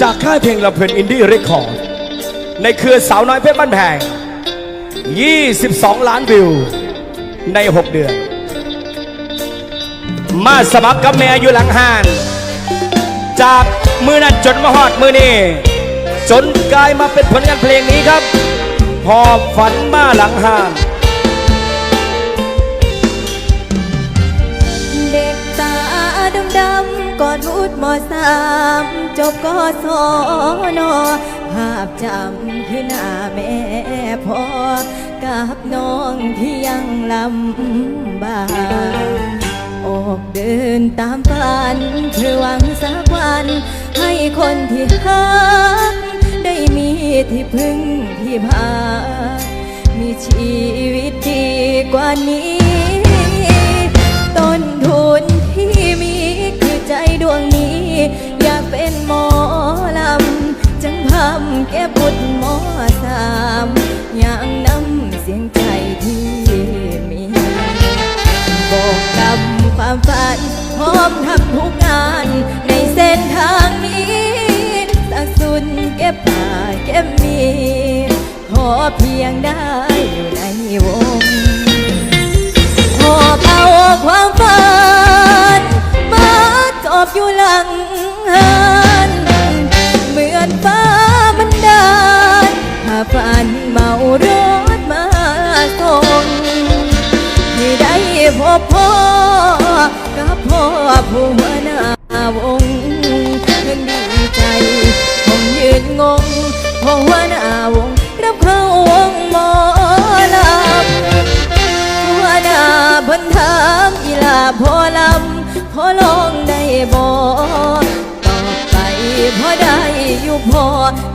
จากค่ายเพลงลำเพลินอินดี้เรคคอร์ด ในเครือสาวน้อยเพชรบ้านแพง 22 ล้านวิว ใน 6 เดือน มาสมัครกับแม่อยู่หลังห้าน จากมือนั้นจนมาหอดมือนี้จนกลายมาเป็นผลงานเพลงนี้ครับพอบฝันมาหลังห้าน ดำดำๆกอนวุฒมอสามจบกศนอภาพจำคือหน้าแม่พ่อกับน้องที่ยังลำบากออกเดินตามฝันเพื่อหวังสักวัน ให้คนที่ฮักได้มีที่พึ่งที่พา มีชีวิตดีกว่านี้ำแก้บุญหมอสามอย่างนำเสียงใจที่มีบอกกับความฝันพร้อมทำทุกงานในเส้นทางนี้สักสุนเก็บป่าเก็บมีขอเพียงได้อยู่ในวงหอเอาความฝันมาจอบอยู่หลังหัน บพ่อกับพ่อผู้หัวหน้าวงเพิ่งดีใจคงยืนงงพ่อหัวหน้าวงรับเข้าวงหมอลำหัวหน้าเพิ่นถามอีลาพ่อลำพ่อลองได้บ่ตอบไปพ่อได้อยู่พอ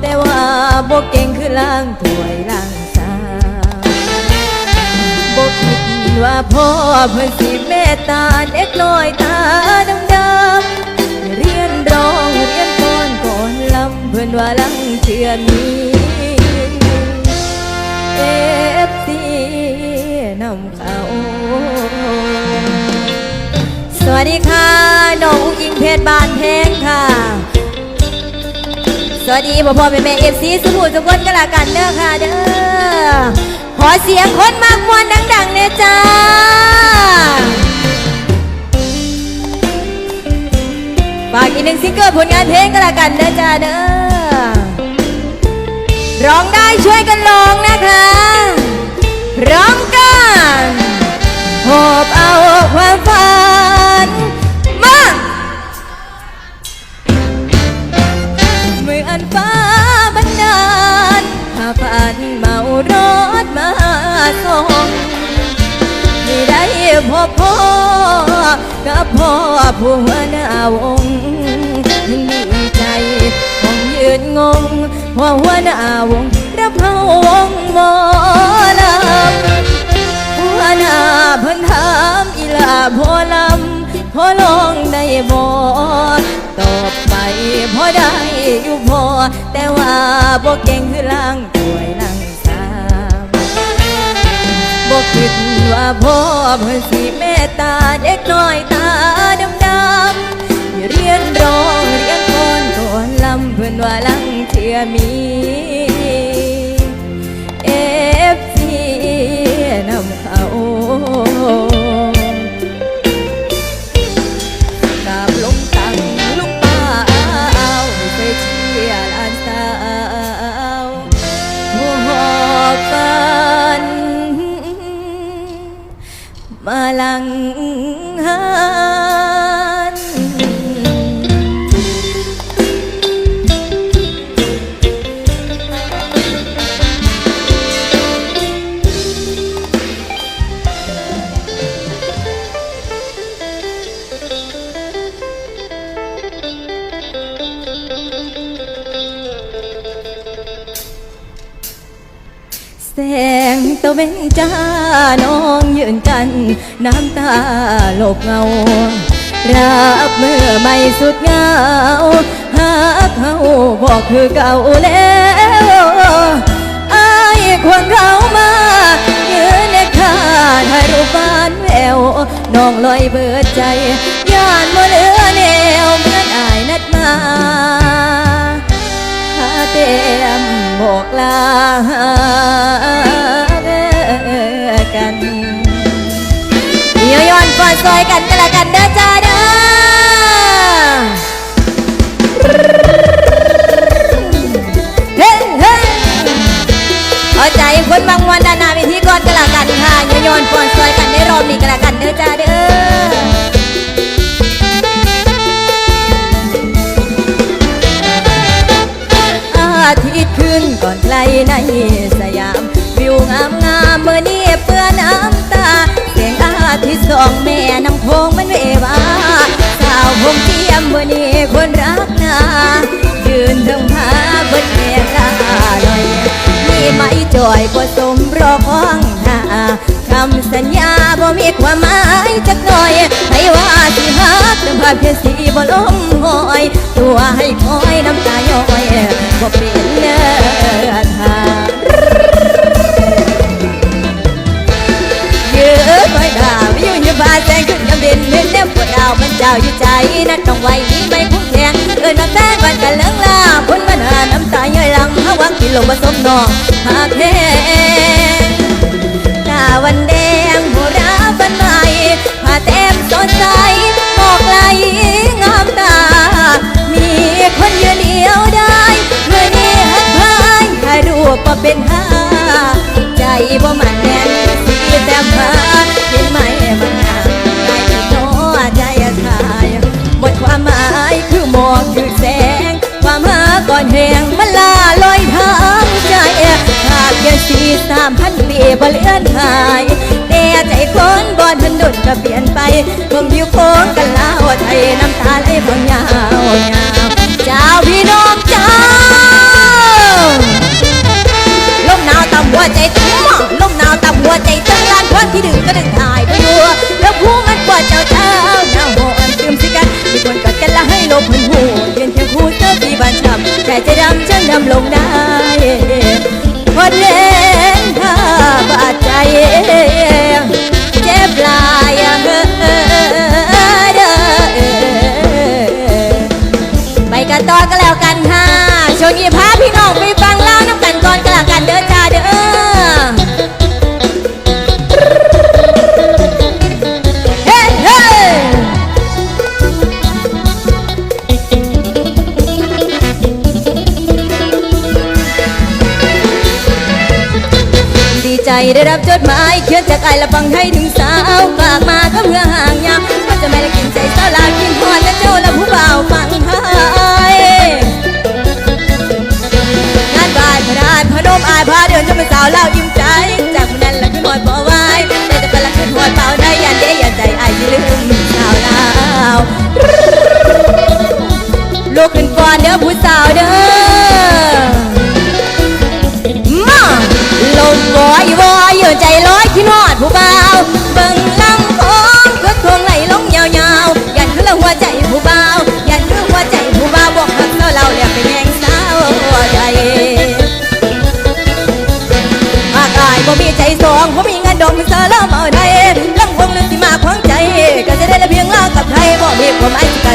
แต่ว่าบ่เก่งคือล้างถ้วยล้าง ว่าพ่อเพิ่อนสิเมตตาเด็กน้อยตาดำๆเรียนร้องเรียนก่อนก่อนลำเพิ่อนว่าลังเชื่อมีเอฟซีนำเขาสวัสดีค่ะน้องอุ้งอิงเพชรบานเพงค่ะ สวัสดีพ่อพ่อแม่แม่เอฟซีสมุทรทุกคนกันละกันเด้อค่ะเด้อ อเสียงคนมากมวนดังๆเนี่ยจ้าฝากอีกหนึ่งซิงเกิลผลงานเพลงก็แล้วกันนะจ้าเด้อร้องได้ช่วยกันร้องนะคะร้องกันหอบเอาความฝัน ส่งที่ได้พบพ่อกับพ่อผู้หัวหน้าวงดีใจคงยืนงงเพราะหัวหน้าวงรับเข้าวงหมอลำหัวหน้าเพิ่นถามอีลาพอลำพอลองได้บ่ตอบไปพอได้อยู่พอแต่ว่าบ่เก่งคือล้างถ้วยล้าง คิดว่าพ่อเพื่อสิเมตตาเด็กน้อยตาดำดำๆเรียนร้องเรียนคอนก่อนลำเพิ่นว่าลังเทียมี นกันน้ำตาหลบเงา รับเมื่อไม่สุดเงาหากเขาบอกคือเก่าแล้วอายควงเขามายืนในคาถ่ายรูปบ้านแววน้องลอยเบิดใจ ซอยกันกันละกันเด้อจ้าเด้อเฮ้เฮ้เอาใจคนบางวันดานาวิธีก่อนกันละกันค่ะย้อนก่อนซอยกันได้รอบนี้กันละกันเด้อจ้าเด้อ มื่อนี้คนรักนายืนเทิงผาเบิดแม่ตาลอยมีไม้จอยผสมรอข้องหาคำสัญญาบ่มีความหมายจักหน่อยให้ว่าสิฮักน้ำพาเพียสีบ่ล้มหอย ตัวให้คอยน้ำตาย้อยบ่เป็นเนื้อทาง มันเจ้าอยู่ใจนัดต้องไว้นี้ไม่คุ้มแทงเอินมาแป้งวันกันเลิงลาพ้นมันหาน้ำตาย่อยลังหาวังกินลงผสมนองหากแห้งหน้าวันแดงโหราบันใหม่ผ้าเต็มสดใสออกไหลงามตา มีคนยืนเดียวได้เมื่อนี้หักพายถ่ายรูปมาเป็นห้าใจบ่มันแน่นสีแต้มผ้าเห็นไหมมันหา อนแหงมันลาลอยทางใจหากแค่สี่สามพันปีบ่เลื่อนหาย แต่ใจคนบ่ทันดุดก็เปลี่ยนไปคงอยู่โค้งกันลาวไทยน้ำตาไหลพองยาวยาวเจ้า ดำ ได้รับจดหมายเขียนจากไอละฟังให้ถึงสาวฝากมาก็เมื่อห่างยามว่าจะไม่ละกินใจสาวลากินหอและเจ้าละผู้บ่าวฟังไทยงานบ่ายพระราชพนมอายพาเดินจะเป็นสาวเล่ายิ้มใจ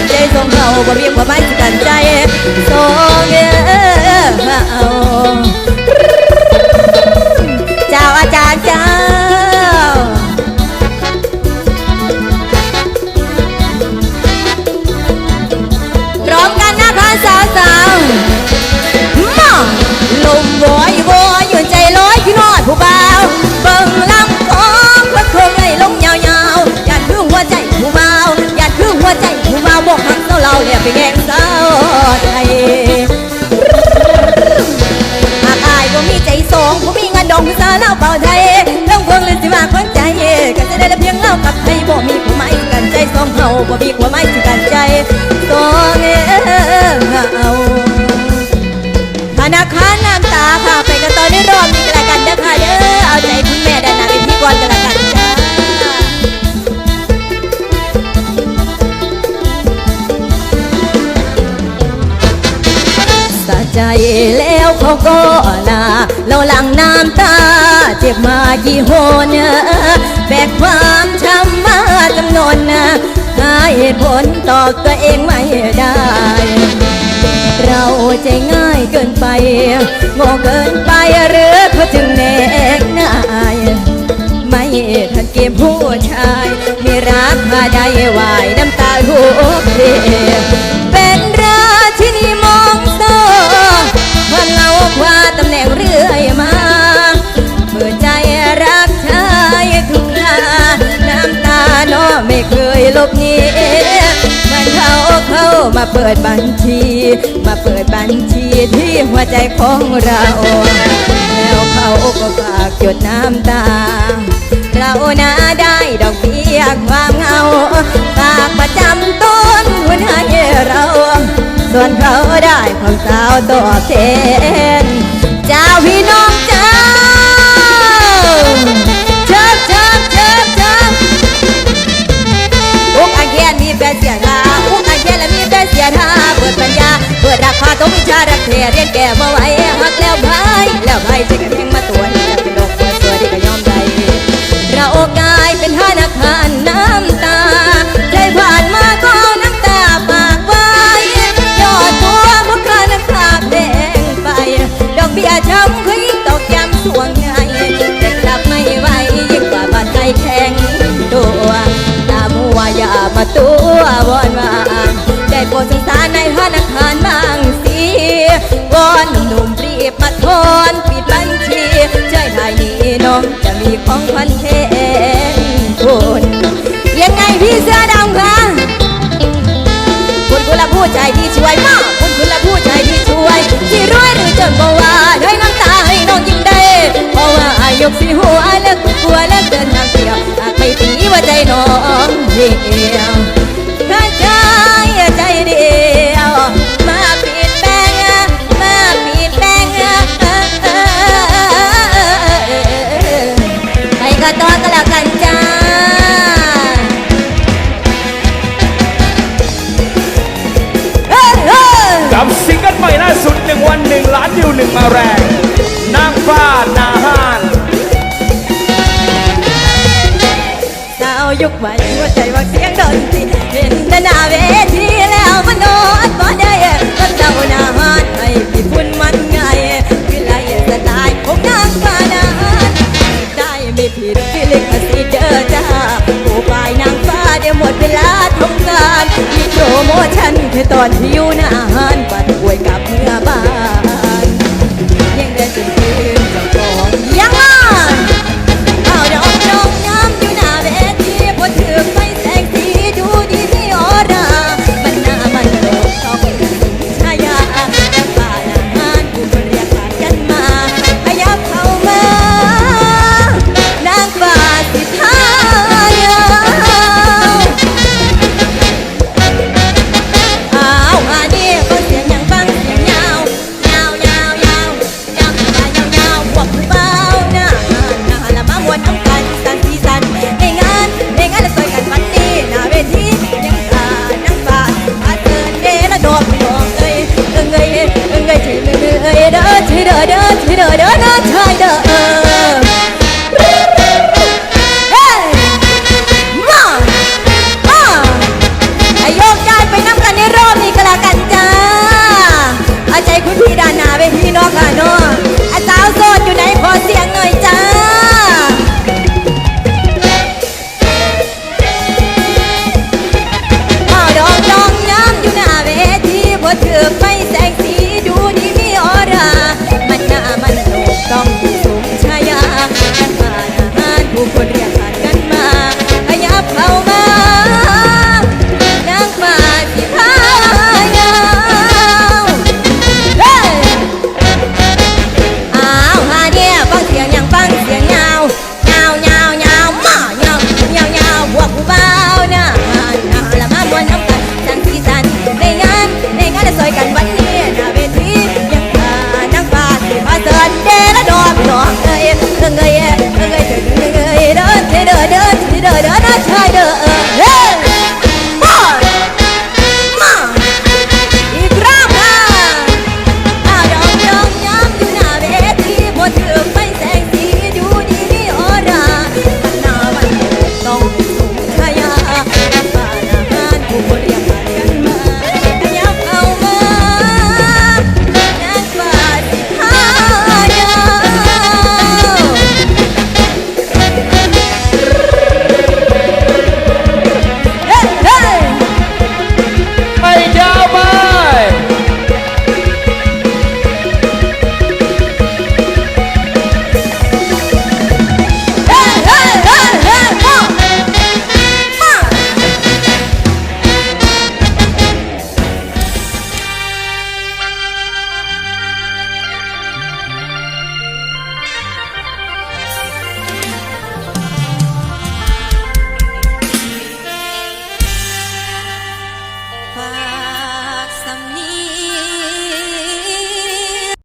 ใจสองเราบ่เพียงพอไมายสิกันใจโซ บ่มีความหมายสิกันใจสองเฮาธนาคารน้ำตาพาไปกันตอในรอบนี้กันละกันเด้อค่ะเด้อเอาใจคุณแม่ด้านหน้าเวทีก่อนกันละกันจ้าสะใจแล้วเขาก็ลาเราหลังน้ำตา เจ็บมากี่โหนแบกความ เหตุผลตอบตัวเองไม่ได้ เราใจง่ายเกินไปโง่เกินไปหรือเขาจึงแนกนายไม่ทันเกมผู้ชายไม่รักมาได้วายน้ำตาหัวเพล มาเปิดบัญชี มาเปิดบัญชีที่หัวใจของเรา แล้วเขาก็ฝากหยดน้ำตา เรานาได้ดอกเบี้ยความเงาฝากประจำต้นหุ่นให้เรา ส่วนเขาได้ควาสาวตอบแทน บี้ยช้ำคุยตอกย้ำสวงไงแต่กลับไม่ไหวยิ่งกว่าบาดใจแข็งตัวตามัวอย่ามาตัววอนมาได้โปรดสงสารในห้ธนาหารบางสีวอนหนุ่มรีบมาทอนปิดบัญชีใจวยายนี้น้องจะมีของขวัญเทนคนยังไงพี่เสื้อดำคะคุณกุลผู้ใจที่ช่วยมา มาแรงนางฟ้านาห้านสาวยุคใหม่หัวใจว่าเสียงดนตรีเห็นแต่หน้าเวทีแล้วมันนอนบ่ได้ก็เจ้าหน้าห้านให้พี่พุ่นมันไง่ายคือไรสไตล์ของนั่งฟ้านาห้านได้ไม่ผิดพี่ลิขสิทธิ์เจอจ้าผู้ฝ่ายนางฟ้าเดี๋ยวหมดเวลาทำงานมีโปรโมชั่นแค่ตอนที่